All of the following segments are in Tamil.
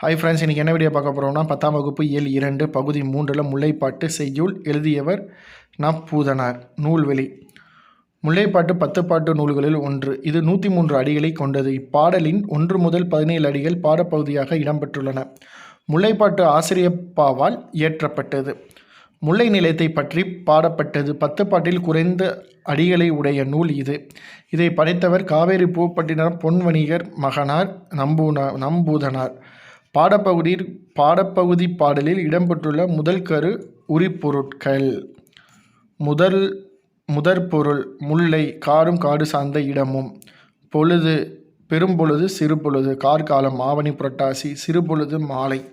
ஹாய் ஃப்ரெண்ட்ஸ் இன்றைக்கி என்ன வீடியோ பார்க்க போகிறோம்னா பத்தாம் வகுப்பு ஏழு இரண்டு பகுதி மூன்றில் முல்லைப்பாட்டு செய்யுள் எழுதியவர் ந பூதனார் நூல்வெளி. முல்லைப்பாட்டு பத்து பாட்டு நூல்களில் ஒன்று. இது நூற்றி மூன்று அடிகளை கொண்டது. இப்பாடலின் ஒன்று முதல் பதினேழு அடிகள் பாடப்பகுதியாக இடம்பெற்றுள்ளன. முல்லைப்பாட்டு ஆசிரியப்பாவால் இயற்றப்பட்டது. முல்லை நிலையத்தை பற்றி பாடப்பட்டது. பத்து பாட்டில் குறைந்த அடிகளை உடைய நூல் இது. இதை படைத்தவர் காவேரி பூப்பட்டினம் பொன்வணிகர் மகனார் நம்பூனா நம்பூதனார். பாடப்பகுதியில் பாடப்பகுதி பாடலில் இடம்பெற்றுள்ள முதல் கரு உரிப்பொருட்கள். முதல் முதற்பொருள் முல்லை காடும் காடு சார்ந்த இடமும். பொழுது பெரும்பொழுது சிறுபொழுது கார்காலம் ஆவணி புரட்டாசி சிறுபொழுது மாலை.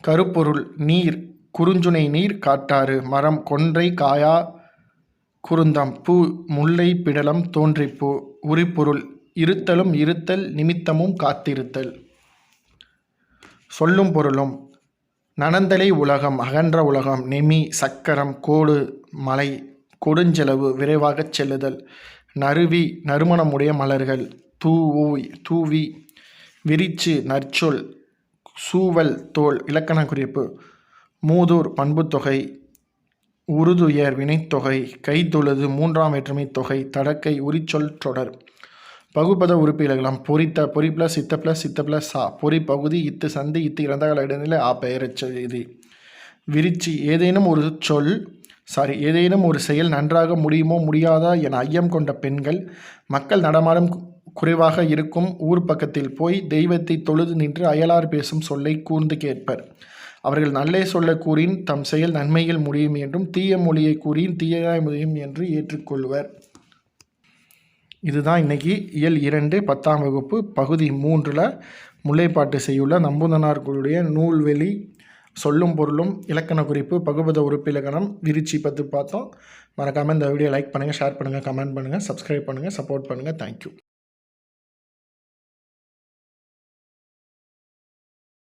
கருப்பொருள் நீர் குறுஞ்சுனை நீர் காட்டாறு மரம் கொன்றை காயா குருந்தம் பூ முல்லை பிடலம் தோன்றிப்பூ. உரிப்பொருள் இருத்தலும் இருத்தல் நிமித்தமும் காத்திருத்தல். சொல்லும் பொருளும் நனந்தலை உலகம் அகன்ற உலகம் நெமி சக்கரம் கோடு மலை கொடுஞ்செலவு விரைவாகச் செல்லுதல் நறுவி நறுமணமுடைய மலர்கள் தூவி தூவி விரிச்சு நற்சொல் சூவல் தோல் இலக்கண குறிப்பு மூதூர் பண்புத்தொகை உருதுயர் வினைத்தொகை கைத்தொழுது மூன்றாம் வேற்றுமை தொகை தடக்கை உரிச்சொல் தொடர். பகுப்பத உறுப்பு இலகலாம் பொறித்த பொறி ப்ளஸ் சித்த ப்ளஸ் சித்த ப்ளஸ் சா. பொறி பகுதி இத்து சந்தி இத்து இறந்த கால இடைநிலை ஆ பெயரச்ச இது. விரிச்சி ஏதேனும் ஒரு சொல் சாரி ஏதேனும் ஒரு செயல் நன்றாக முடியுமோ முடியாதா என ஐயம் கொண்ட பெண்கள் மக்கள் நடமாடும் குறைவாக இருக்கும் ஊர் பக்கத்தில் போய் தெய்வத்தை தொழுது நின்று அயலார் பேசும் சொல்லை கூர்ந்து கேட்பர். அவர்கள் நல்லே சொல்ல கூறின் தம் செயல் நன்மையில் முடியும் என்றும் தீய மொழியை கூறின் தீயதாய் முடியும் என்று ஏற்றுக்கொள்வர். இதுதான் இன்றைக்கி இயல் இரண்டு பத்தாம் வகுப்பு பகுதி மூன்றில் முல்லைப்பாட்டு செய்யுள்ள நம்புதனார்களுடைய நூல்வெளி சொல்லும் பொருளும் இலக்கண குறிப்பு பகுபத உறுப்பு இலக்கணம் விரிச்சி பற்றி பார்த்தோம். மறக்காமல் இந்த வீடியோ லைக் பண்ணுங்கள் ஷேர் பண்ணுங்கள் கமெண்ட் பண்ணுங்கள் சப்ஸ்கிரைப் பண்ணுங்கள் சப்போர்ட் பண்ணுங்கள் தேங்க்யூ